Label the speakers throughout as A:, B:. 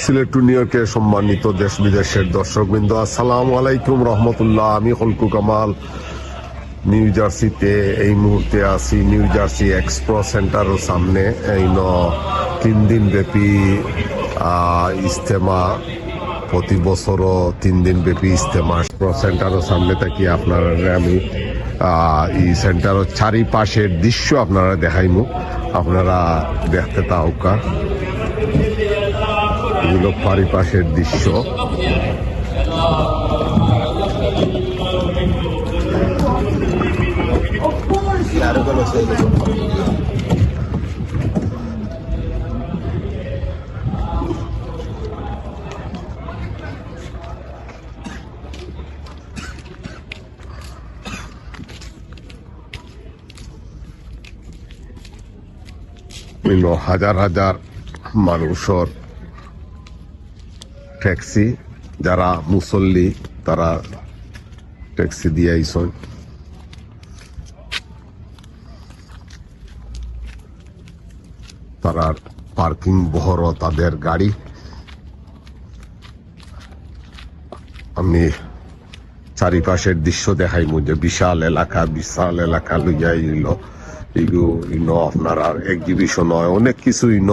A: সিলেট নিউইয়র্কে সম্মানিত দেশ বিদেশের দর্শকবৃন্দ আসসালামু আলাইকুম রহমতুল্লাহ। আমি হলকু কামাল। নিউ জার্সিতে এই মুহূর্তে আছি নিউ জার্সি এক্সপ্রো সেন্টারের সামনে। এই ন তিন দিন ব্যাপী আহ, ইজতেমা প্রতি বছরও তিন দিন ব্যাপী এক্সপ্রো সেন্টারের সামনে থাকি আপনারা আমি এই সেন্টারের চারিপাশের দৃশ্য আপনারা দেখাইমু। আপনারা দেখতে তাওকা। এগুলো পারিপাশের দৃশ্য। হাজার হাজার মানুষের ট্যাক্সি, যারা মুসল্লি, তারা ট্যাক্সি দিয়ে আইসন তারা পার্কিং বহর তাদের গাড়ি। আমি চারিপাশের দৃশ্য দেখাই যে বিশাল এলাকা বিশাল এলাকা লইয়া ইল এগু ইন আপনার আর এক্সিবিশন হয়, অনেক কিছুই ন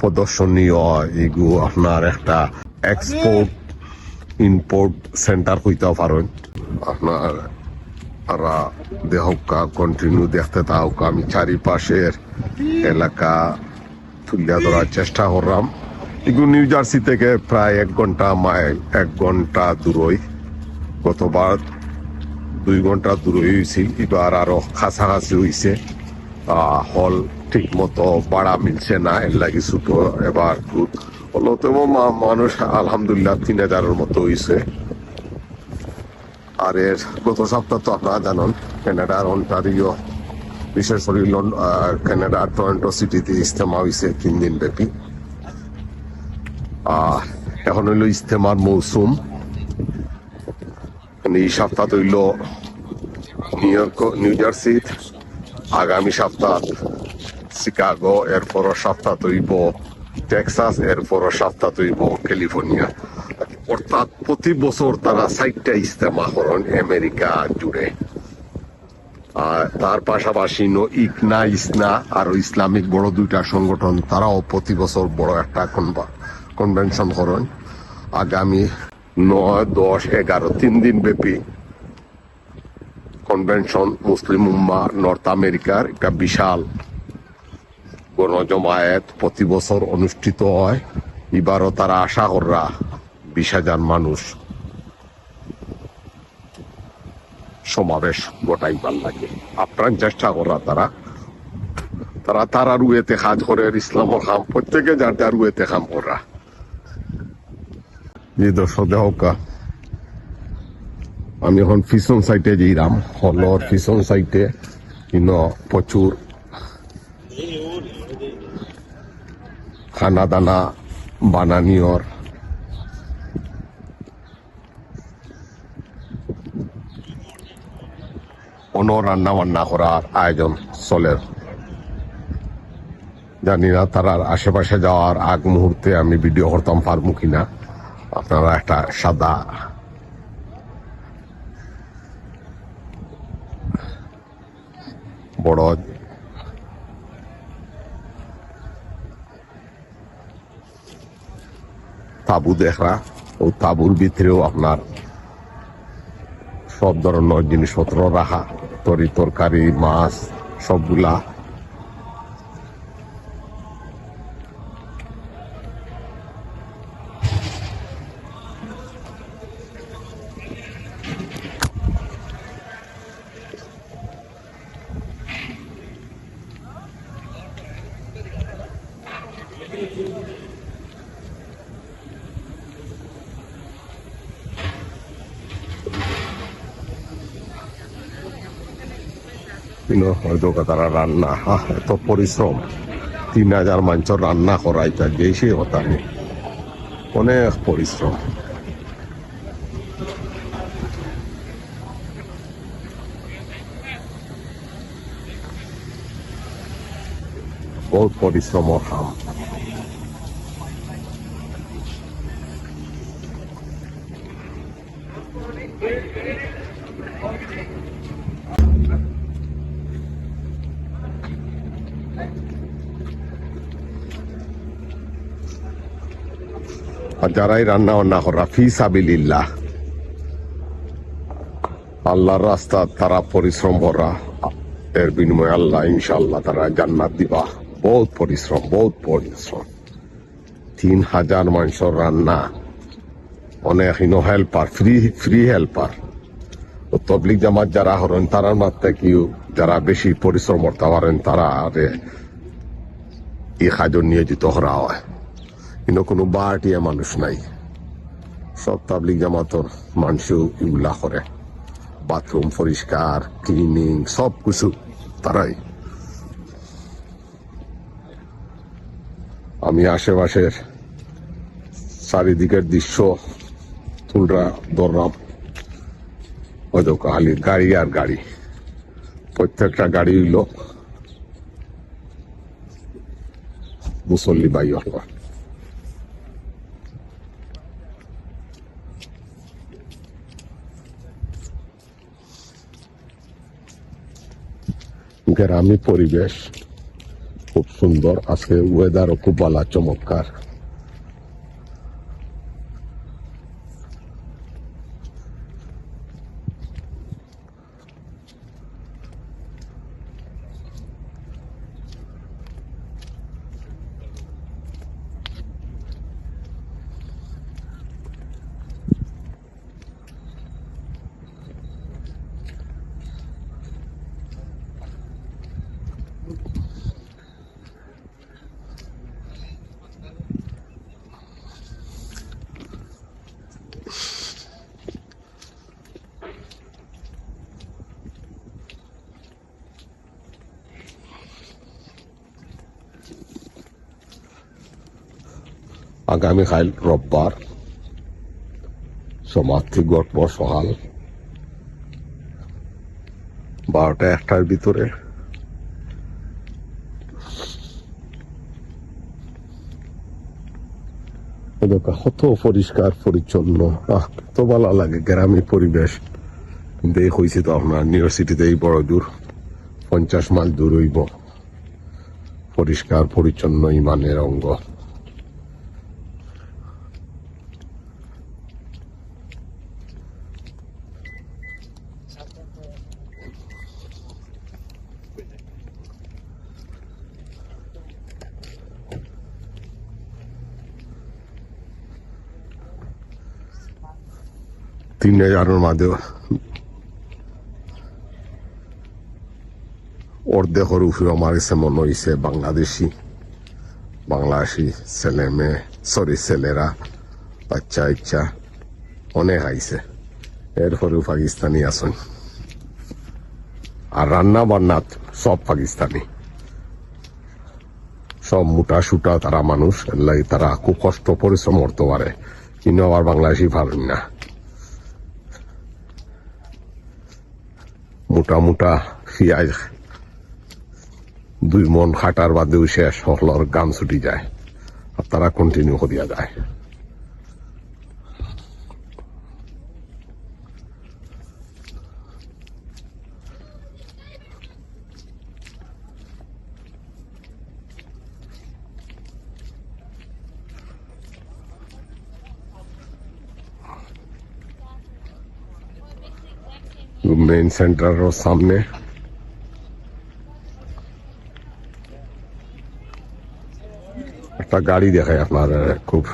A: প্রদর্শনীয় হয়। এগু আপনার একটা এক্সপোর্ট ইম্পোর্ট সেন্টার হইতে পারেন। আপনার তারা দেহকা কন্টিনিউ দেখতে তাহকা আমি চারিপাশের এলাকা তুলিয়া ধরার চেষ্টা করলাম। এগুলো নিউ জার্সি থেকে প্রায় এক ঘণ্টা মাইল, এক ঘণ্টা দূরই। গতবার দুই ঘণ্টা দূর হয়েছিল এবার আরও কাছাকাছি হয়েছে হল ঠিক মতো ভাড়া মিলছে না। এর লাগি ছোট এবার হলতেও মানুষ আলহামদুলিল্লাহ তিন হাজারের মতো হয়েছে আর এর গত সপ্তাহ তো আপনারা জানেন কানাডার অন্টারিও বিশেষ করে কানাডার টরন্টো সিটিতে ইজতেমা হয়েছে তিন দিন ব্যাপী। এখন হইল ইজতেমার মৌসুম। মানে এই সপ্তাহ হইল নিউ ইয়র্ক নিউ জার্সি আগামী সপ্তাহ শিকাগো এরপর সপ্তাহ হইব টেক্সাস এরপর সপ্তাহ হইব ক্যালিফোর্নিয়া অর্থাৎ প্রতি বছর তারা সাইটটা ইস্তেমা করেন আমেরিকা জুড়ে। আর তার পাশাপাশি ইকনা ইসনা আর ইসলামিক বড় দুইটা সংগঠন, তারাও প্রতি বছর বড় একটা কনভেনশন করেন আগামী নয়, দশ, এগারো, তিন দিন ব্যাপী কনভেনশন মুসলিম উম্মা নর্থ আমেরিকার একটা বিশাল গণজমায়েত প্রতি বছর অনুষ্ঠিত হয়। এবারও তারা আশা কররা বিশ হাজার মানুষ সমাবেশ গোটাইবার লাগে। আপ্রাণ চেষ্টা করা তারা। তারা তারা রুয়েতে কাজ করে ইসলামর খাম প্রত্যেকে যার যার রুয়েতে কাম করা যে দর্শক দেহকা আমি এখন ফিসন সাইটে যাইরাম। হলর ফিসন সাইটে কিন প্রচুর খানা দানা বানানিয়র। অন্য রান্না বান্না করার আয়োজন চলে। জানি না তার আশেপাশে যাওয়ার আগ মুহূর্তে আমি ভিডিও করতাম, পারব কিনা। আপনারা একটা সাদা বড় তাবু দেখা ও তাবুর ভিতরেও আপনার সব ধরনের জিনিসপত্র রাখা তরি তরকারি মাছ সবগুলা কিন্তু হয়তো তারা রান্না এত পরিশ্রম। তিন হাজার মাংস রান্না করাই তার যে সে কথা নেই। অনেক পরিশ্রম। বহুত পরিশ্রম কাম আর যারাই রান্না বান্না করা ফি সাবিলিল্লাহ। আল্লাহর রাস্তা, তারা পরিশ্রম করা। এর বিনিময়ে আল্লাহ ইনশাল্লাহ তারা জান্নাত দিবা। বহুত পরিশ্রম বহুত পরিশ্রম। তিন হাজার মানুষের রান্না। অনেক ইনো হেল্পার, ফ্রি ফ্রি হেল্পার। ও তবলিক জামাত যারা হরেন তারার মাত্রা কিউ যারা বেশি পরিশ্রম করতে পারেন, তারা এই কাজে নিয়োজিত করা হয়। কিন্তু কোনো বাহাটিয়া মানুষ নাই। সব তাবলিক জামাতর মানুষ ইগুলা করে। বাথরুম পরিষ্কার, ক্লিনিং, সব কিছু তারাই। আমি আশেপাশের চারিদিকের দৃশ্য তুলরা ধরলাম। ওই তো খালি গাড়ি আর গাড়ি। প্রত্যেকটা গাড়ি হইল মুসল্লি বাই হল গ্রামী পরিবেশ খুব সুন্দর আজকে ওয়েদারও খুব ভালো চমৎকার। আগামীকাল রোববার সমাপ্তি গল্প সকাল বারোটা একটার ভিতরে। কত পরিষ্কার, পরিচ্ছন্ন। আহ, কত ভালো লাগে, গ্রামী পরিবেশ। কিন্তু এই হয়েছে তো আপনার নিউ ইয়র্ক সিটিতে এই বড় দূর। পঞ্চাশ মাইল দূর হইব। পরিষ্কার, পরিচ্ছন্ন ইমানের অঙ্গ। তিন হাজারের মাঝে অর্ধেকের উপরে আমার কাছে মনে হয়েছে বাংলাদেশি বাংলাদেশি ছেলে মেয়ে সরি ছেলেরা, বাচ্চা, ইচ্ছা, অনেক আইছে। এরপরেও পাকিস্তানি আসুন আর রান্না বান্না সব পাকিস্তানি। সব মোটা সুটা তারা মানুষ, এর লাগি তারা খুব কষ্ট, পরিশ্রম করতে পারে। কিন্তু আবার বাংলাদেশি পারেন না। মোটা মোটা দুই মন খাটার বাদেও শেষ হলর গান ছুটি যায়। আর তারা কন্টিনিউ করিয়া যায়। মেইন সেন্টারের সামনে একটা গাড়ি দেখায় আপনার আহ, খুব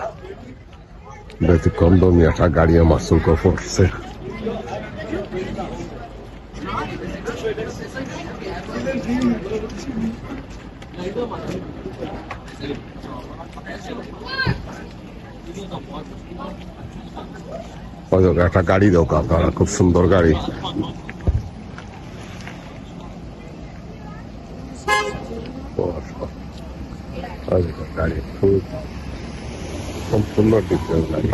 A: ব্যতিক্রম দমী একটা গাড়ি আমার চৌকো পড়ছে ওই দেখো, একটা গাড়ি দেখো আপনারা খুব সুন্দর গাড়ি। গাড়ি খুব সম্পূর্ণ ডিফারেন্ট গাড়ি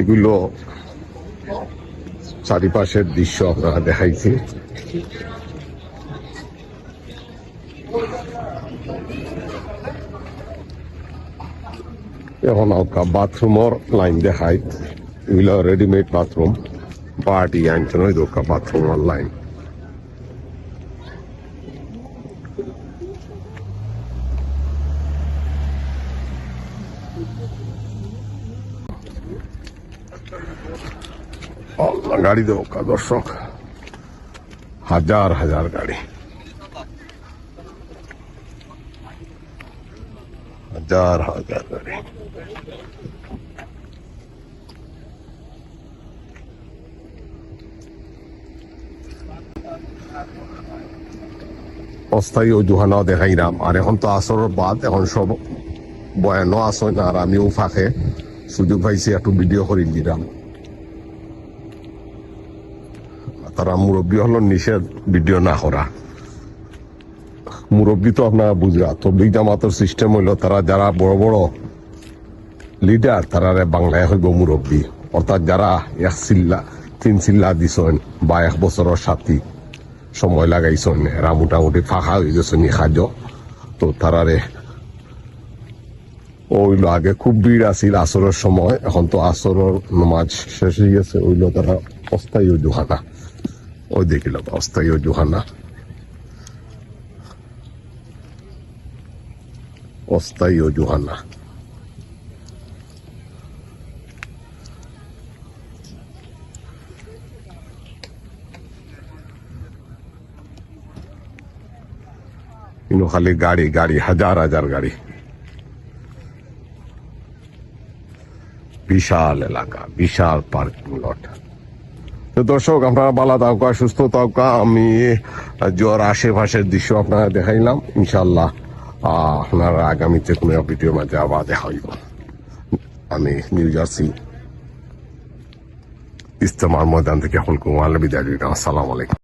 A: এগুলো চারিপাশের দৃশ্য আপনারা দেখাইছি। এখন আলকা বাথরুমর লাইন দেখাই। এগুলো রেডিমেড বাথরুম। পার্টি আনছেন ওই দোকা বাথরুমের লাইন আল্লাহ, গাড়ি দেবো দর্শক? হাজার হাজার গাড়ি। হাজার হাজার গাড়ি। অস্থায়ী অজুহানাও দেখাইলাম আর এখন তো আসরের বাদ, এখন সব বয়ানো আসয় না, আর আমিও ফাঁকে সুযোগ পাইছি একটু ভিডিও করে দিলাম তারা মুরব্বী হলো নিষেধ ভিডিও না করা মুরব্বী তো আপনারা বুঝরা তবলিক জামাতের সিস্টেম হইল তারা যারা বড় বড় লিডার তারা বাংলায় হইব মুরব্বী অর্থাৎ যারা এক চিল্লা, তিন চিল্লা দিছেন বা এক বছরের সাথী। সময় লাগাইছেন। এরা মোটামুটি ফাঁকা হয়ে গেছে খাদ্য তো তারারে ওইলো আগে খুব ভিড় আছিল আসরের সময়। এখন তো আসরের নমাজ শেষ হয়ে গেছে ওইলো তারা অস্থায়ী জুহানা ওই দেখিল অস্থায়ী জুহানা অস্থায়ী জুহানা ইনো খালি গাড়ি গাড়ি হাজার হাজার গাড়ি বিশাল এলাকা বিশাল পার্কিং লট তো দর্শক আপনারা বালা তাওকা, সুস্থ তাওকা, আমি জ্বর আশেপাশের দৃশ্য আপনারা দেখাইলাম ইনশাল্লাহ আপনারা আগামীতে কোনো ভিডিও মাঝে আবার দেখা হইব। আমি নিউ জার্সি। ইস্তেমার ময়দান থেকে হলকুম বিদায় আসসালামু আলাইকুম।